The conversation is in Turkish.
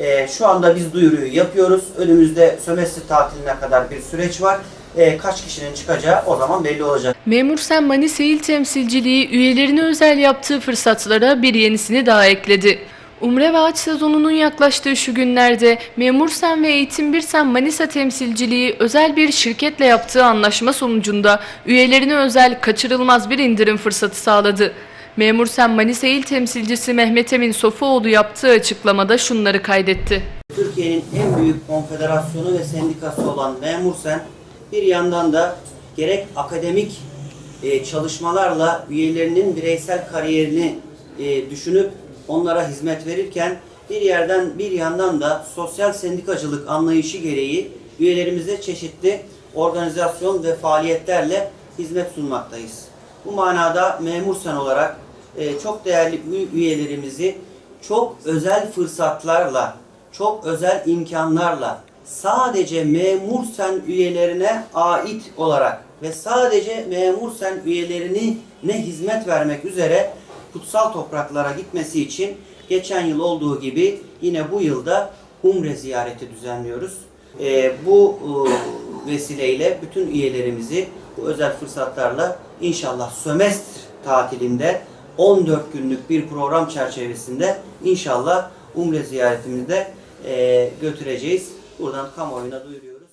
E, şu anda biz duyuruyu yapıyoruz. Önümüzde sömestr tatiline kadar bir süreç var. E, kaç kişinin çıkacağı o zaman belli olacak. Memur Sen Manisa İl Temsilciliği üyelerine özel yaptığı fırsatlara bir yenisini daha ekledi. Umre ve Haç sezonunun yaklaştığı şu günlerde Memur Sen ve Eğitim Bir Manisa Temsilciliği özel bir şirketle yaptığı anlaşma sonucunda üyelerine özel kaçırılmaz bir indirim fırsatı sağladı. Memur Sen Manisa İl Temsilcisi Mehmet Emin Sofuoğlu yaptığı açıklamada şunları kaydetti. Türkiye'nin en büyük konfederasyonu ve sendikası olan Memursen bir yandan da gerek akademik e, çalışmalarla üyelerinin bireysel kariyerini e, düşünüp onlara hizmet verirken bir yerden bir yandan da sosyal sendikacılık anlayışı gereği üyelerimize çeşitli organizasyon ve faaliyetlerle hizmet sunmaktayız. Bu manada Memursen olarak e, çok değerli üy- üyelerimizi çok özel fırsatlarla, çok özel imkanlarla sadece memur sen üyelerine ait olarak ve sadece memur sen üyelerine ne hizmet vermek üzere kutsal topraklara gitmesi için geçen yıl olduğu gibi yine bu yılda Umre ziyareti düzenliyoruz. Ee, bu e, vesileyle bütün üyelerimizi bu özel fırsatlarla inşallah sömestr tatilinde 14 günlük bir program çerçevesinde inşallah Umre ziyaretimizde e, götüreceğiz. Buradan kamuoyuna duyuruyoruz.